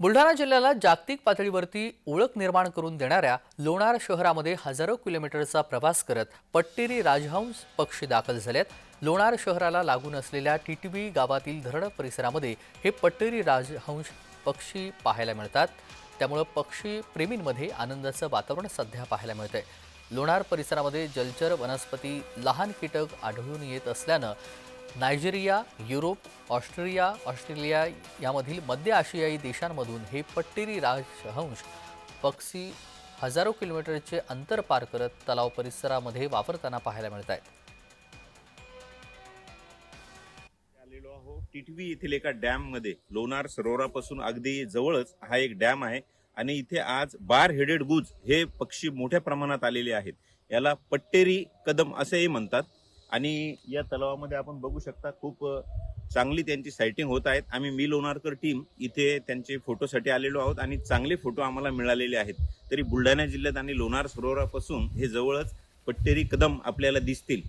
बुलढाणा जिल्ह्याला जागतिक पातळीवरती ओळख निर्माण करून देणाऱ्या लोणार शहरामध्ये हजारो किलोमीटरचा प्रवास करत पट्टेरी राजहंस पक्षी दाखल झालेत. लोणार शहराला लागून असलेल्या टीटीबी गावातील धरण परिसरामध्ये हे पट्टेरी राजहंस पक्षी पाहायला मिळतात. त्यामुळं पक्षी प्रेमींमध्ये आनंदाचं वातावरण सध्या पाहायला मिळतंय. लोणार परिसरामध्ये जलचर वनस्पती लहान कीटक आढळून येत असल्यानं नायजेरिया युरोप ऑस्ट्रेलिया ऑस्ट्रेलिया यामधील मध्य आशियाई देशांमधून हे पट्टेरी राजहंश पक्षी हजारो किलोमीटरचे अंतर पार करत तलाव परिसरामध्ये वापरताना पाहायला मिळत आहेत. आलेलो आहोत टिटवी येथील एका डॅममध्ये लोणार सरोवरापासून अगदी जवळच हा एक डॅम आहे आणि इथे आज बार हेडेड गुज हे पक्षी मोठ्या प्रमाणात आलेले आहेत. याला पट्टेरी कदम असेही म्हणतात आणि या तलावामध्ये आपण बघू शकता खूप चांगली त्यांची सायटिंग होत आहेत. आम्ही मी लोणारकर टीम इथे त्यांचे फोटोसाठी आलेलो आहोत आणि चांगले फोटो आम्हाला मिळालेले आहेत. तरी बुलढाणा जिल्ह्यात आणि लोणार सरोवरापासून हे जवळच पट्टेरी कदम आपल्याला दिसतील.